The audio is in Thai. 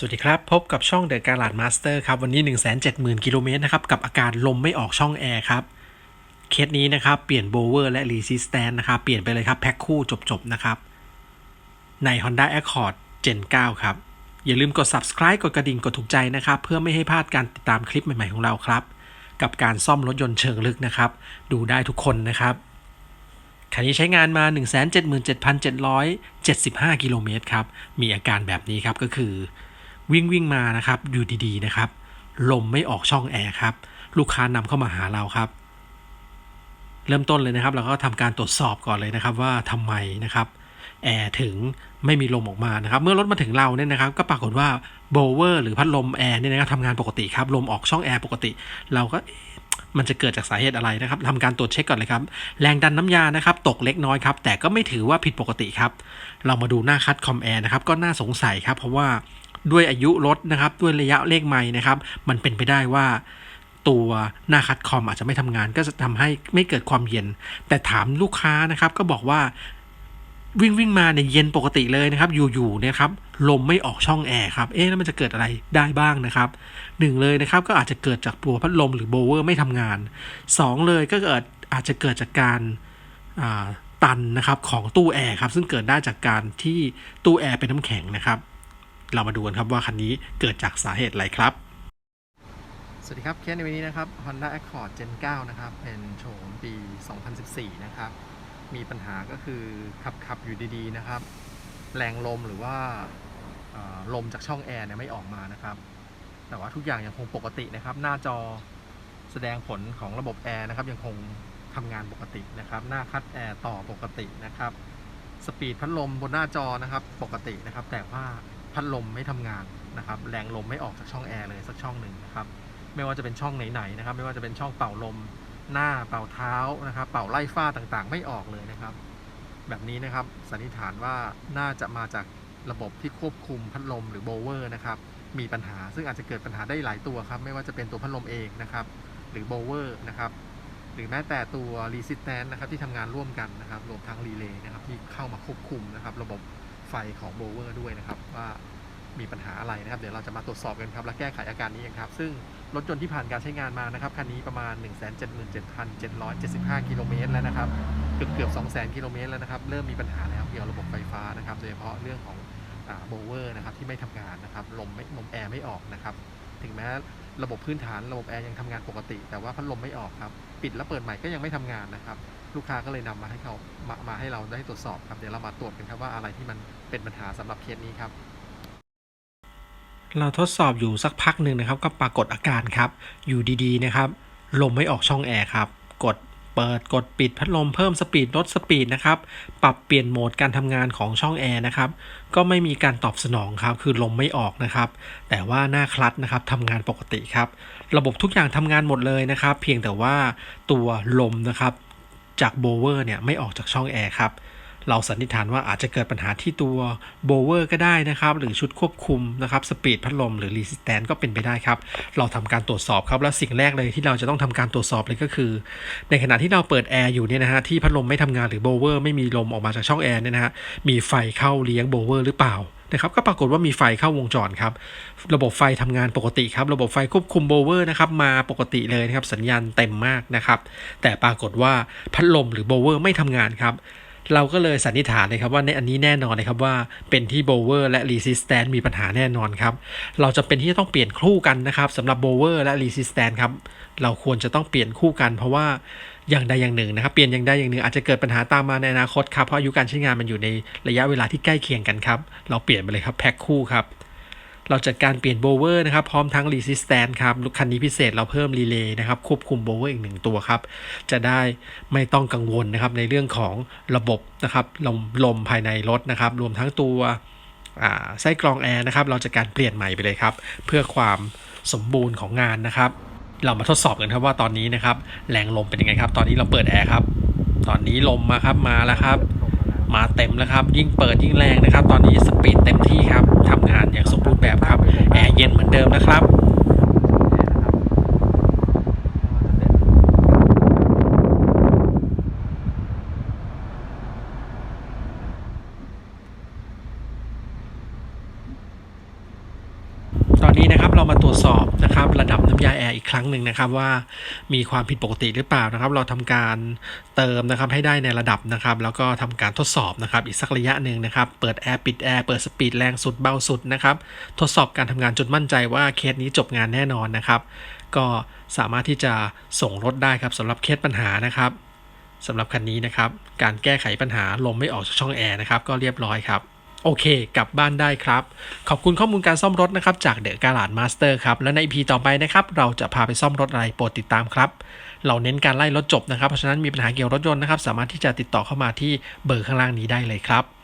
สวัสดีครับ พบกับช่อง The g a l a d Master ครับ วันนี้ 170,000 กิโลเมตรนะครับ กับอาการลมไม่ออกช่องแอร์ครับ เคสนี้นะครับ เปลี่ยนโบเวอร์และ Resistance นะครับ เปลี่ยนไปเลยครับ แพ็คคู่จบ ๆ นะครับ ใน Honda Accord Gen 9 ครับ อย่าลืมกด subscribe กดกระดิ่งกดถูกใจนะครับ เพื่อไม่ให้พลาดการติดตามคลิปใหม่ ๆ ของเราครับ กับการซ่อมรถยนต์เชิงลึกนะครับ ดูได้ทุกคนนะครับคันนี้ใช้งานมา 177,775 กิโลเมตรครับมีอาการแบบนี้ครับก็คือ วิ่งวิ่งมานะครับอยู่ดีๆนะครับ ลมไม่ออกช่องแอร์ครับ ลูกค้านำเข้ามาหาเราครับ เริ่มต้นเลยนะครับ เราก็ทำการตรวจสอบก่อนเลยนะครับว่าทำไมนะครับแอร์ถึงไม่มีลมออกมานะครับ เมื่อรถมาถึงเราเนี่ยนะครับ ก็ปรากฏว่าโบเวอร์หรือพัดลมแอร์เนี่ยนะครับทำงานปกติครับ ลมออกช่องแอร์ปกติ เราก็มันจะเกิดจากสาเหตุอะไรนะครับทำการตรวจเช็คก่อนเลยครับ แรงดันน้ำยานะครับ ตกเล็กน้อยครับ แต่ก็ไม่ถือว่าผิดปกติครับ เรามาดูหน้าคัดคอมแอร์นะครับ ก็น่าสงสัยครับ เพราะว่า ด้วยอายุรถนะครับ ด้วยระยะเลขไม้นะครับ มันเป็นไปได้ว่าตัวหน้าคัดคอมอาจจะไม่ทำงาน ก็จะทำให้ไม่เกิดความเย็น แต่ถามลูกค้านะครับ ก็บอกว่าวิ่งวิ่งมาเนี่ยเย็นปกติเลยนะครับ อยู่ๆเนี่ยครับลมไม่ออกช่องแอร์ครับ เอ๊ะแล้วมันจะเกิดอะไรได้บ้างนะครับหนึ่งเลยนะครับก็อาจจะเกิดจากตัวพัดลมหรือโบเวอร์ไม่ทำงานสองเลยก็เกิดอาจจะเกิดจากการตันนะครับของตู้แอร์ครับซึ่งเกิดได้จากการที่ตู้แอร์เป็นน้ำแข็งนะครับ เรามาดูกันครับว่าคันนี้เกิดจากสาเหตุอะไรครับ สวัสดีครับ เคสในวันนี้นะครับ Honda Accord Gen 9 นะครับ เป็นโฉมปี 2014 นะครับ มีปัญหาก็คือขับขับอยู่ดีๆนะครับ แรงลมหรือว่าลมจากช่องแอร์เนี่ยไม่ออกมานะครับ แต่ว่าทุกอย่างยังคงปกตินะครับ หน้าจอแสดงผลของระบบแอร์นะครับ ยังคงทำงานปกตินะครับ หน้าคัดแอร์ต่อปกตินะครับ สปีดพัดลมบนหน้าจอนะครับ ปกตินะครับ แต่ว่า พัดลมไม่ทำงานนะครับแรงลมไม่ออกจากช่องแอร์เลยสักช่องหนึ่งนะครับไม่ว่าจะเป็นช่องไหนๆนะครับ ไม่ว่าจะเป็นช่องเป่าลมหน้าเป่าเท้านะครับ เป่าไล่ฟ้าต่างๆ ไม่ออกเลยนะครับ แบบนี้นะครับสันนิษฐานว่าน่าจะมาจากระบบที่ควบคุมพัดลมหรือโบเวอร์นะครับมีปัญหาซึ่งอาจจะเกิดปัญหาได้หลายตัวครับ ไม่ว่าจะเป็นตัวพัดลมเองนะครับ หรือโบเวอร์นะครับหรือแม้แต่ตัวรีสิสแตนนะครับที่ทำงานร่วมกันนะครับรวมทั้งรีเลย์นะครับที่เข้ามาควบคุมนะครับ ระบบ ไฟของโบเวอร์ด้วยนะครับว่ามีปัญหาอะไรนะครับ เดี๋ยวเราจะมาตรวจสอบกันครับ และแก้ไขอาการนี้กันครับ ซึ่งรถยนต์ที่ผ่านการใช้งานมานะครับ คันนี้ประมาณ 177,775 กิโลเมตรแล้วนะครับ เกือบเกือบ 200,000 กิโลเมตรแล้วนะครับ เริ่มมีปัญหาแล้วเกี่ยวระบบไฟฟ้านะครับ โดยเฉพาะเรื่องของโบเวอร์นะครับที่ไม่ทำงานนะครับ ลมไม่ลมแอร์ไม่ออกนะครับ ถึงแม้ ระบบพื้นฐานระบบแอร์ยังทำงานปกติ แต่ว่าพัดลมไม่ออกครับ ปิดแล้วเปิดใหม่ก็ยังไม่ทำงานนะครับ ลูกค้าก็เลยนำมาให้เขามามาให้เราได้ตรวจสอบครับเดี๋ยวเรามาตรวจกันครับว่าอะไรที่มันเป็นปัญหาสำหรับเคสนี้ครับเราทดสอบอยู่สักพักหนึ่งนะครับ ก็ปรากฏอาการครับ อยู่ดีๆนะครับ ลมไม่ออกช่องแอร์ครับ กด เปิดกดปิดพัดลมเพิ่มสปีดลดสปีดนะครับ ปรับเปลี่ยนโหมดการทำงานของช่องแอร์นะครับ ก็ไม่มีการตอบสนองครับ คือลมไม่ออกนะครับ แต่ว่าหน้าคลัตช์นะครับทำงานปกติครับ ระบบทุกอย่างทำงานหมดเลยนะครับ เพียงแต่ว่าตัวลมนะครับจากโบเวอร์เนี่ยไม่ออกจากช่องแอร์ครับ เราสันนิษฐานว่าอาจจะเกิดปัญหาที่ตัวโบเวอร์ก็ได้นะครับ หรือชุดควบคุมนะครับสปีดพัดลมหรือรีสแตนก็เป็นไปได้ครับ เราทำการตรวจสอบครับ แล้วสิ่งแรกเลยที่เราจะต้องทำการตรวจสอบเลยก็คือ ในขณะที่เราเปิดแอร์อยู่เนี่ยนะฮะที่พัดลมไม่ทำงานหรือโบเวอร์ไม่มีลมออกมาจากช่องแอร์เนี่ยนะฮะมีไฟเข้าเลี้ยงโบเวอร์หรือเปล่านะครับก็ปรากฏว่ามีไฟเข้าวงจรครับ ระบบไฟทำงานปกติครับ ระบบไฟควบคุมโบเวอร์นะครับมาปกติเลยนะครับสัญญาณเต็มมากนะครับ แต่ปรากฏว่าพัดลมหรือโบเวอร์ไม่ทำงานครับ เราก็เลยสันนิษฐานเลยครับว่าในอันนี้แน่นอนเลยครับว่าเป็นที่โบเวอร์และรีสิสแตนมีปัญหาแน่นอนครับ เราจะเป็นที่จะต้องเปลี่ยนคู่กันนะครับสำหรับโบเวอร์และรีสิสแตนครับ เราควรจะต้องเปลี่ยนคู่กัน เพราะว่าอย่างใดอย่างหนึ่งนะครับ เปลี่ยนอย่างใดอย่างหนึ่งอาจจะเกิดปัญหาตามมาในอนาคตครับเพราะอายุการใช้งานมันอยู่ในระยะเวลาที่ใกล้เคียงกันครับ เราเปลี่ยนไปเลยครับแพ็คคู่ครับ เราจัดการเปลี่ยนโบเวอร์นะครับ พร้อมทั้งรีสิสแตนครับคันนี้พิเศษเราเพิ่มรีเลย์นะครับ ควบคุมโบเวอร์อีกหนึ่งตัวครับ จะได้ไม่ต้องกังวลนะครับ ในเรื่องของระบบนะครับลมลมภายในรถนะครับ รวมทั้งตัวอ่าไส้กรองแอร์นะครับ เราจะการเปลี่ยนใหม่ไปเลยครับ เพื่อความสมบูรณ์ของงานนะครับ เรามาทดสอบกันครับว่าตอนนี้นะครับ แรงลมเป็นยังไงครับ ตอนนี้เราเปิดแอร์ครับ ตอนนี้ลมมาครับมาแล้วครับ มาเต็มแล้วครับ ยิ่งเปิดยิ่งแรงนะครับ ตอนนี้สปีดเต็มที่ครับทำงานอย่างสมบูรณ์แบบครับ แอร์เย็นเหมือนเดิมนะครับ ต เรามาตรวจสอบนะครับ ระดับน้ำยาแอร์อีกครั้งหนึ่งนะครับว่ามีความผิดปกติหรือเปล่านะครับ เราทำการเติมนะครับให้ได้ในระดับนะครับ แล้วก็ทำการทดสอบนะครับ อีกสักระยะหนึ่งนะครับ เปิดแอร์ปิดแอร์เปิดสปีดแรงสุดเบาสุดนะครับ ทดสอบการทำงานจนมั่นใจว่าเคสนี้จบงานแน่นอนนะครับ ก็สามารถที่จะส่งรถได้ครับสำหรับเคสปัญหานะครับสำหรับคันนี้นะครับ การแก้ไขปัญหาลมไม่ออกจากช่องแอร์นะครับ ก็เรียบร้อยครับ โอเค กลับบ้านได้ครับ ขอบคุณข้อมูลการซ่อมรถนะครับ จากเดอะกาลาดมาสเตอร์ครับ แล้วใน EP ต่อไปนะครับ เราจะพาไปซ่อมรถอะไรโปรดติดตามครับ เราเน้นการไล่รถจบนะครับ เพราะฉะนั้นมีปัญหาเกี่ยวรถยนต์นะครับ สามารถที่จะติดต่อเข้ามาที่เบอร์ข้างล่างนี้ได้เลยครับ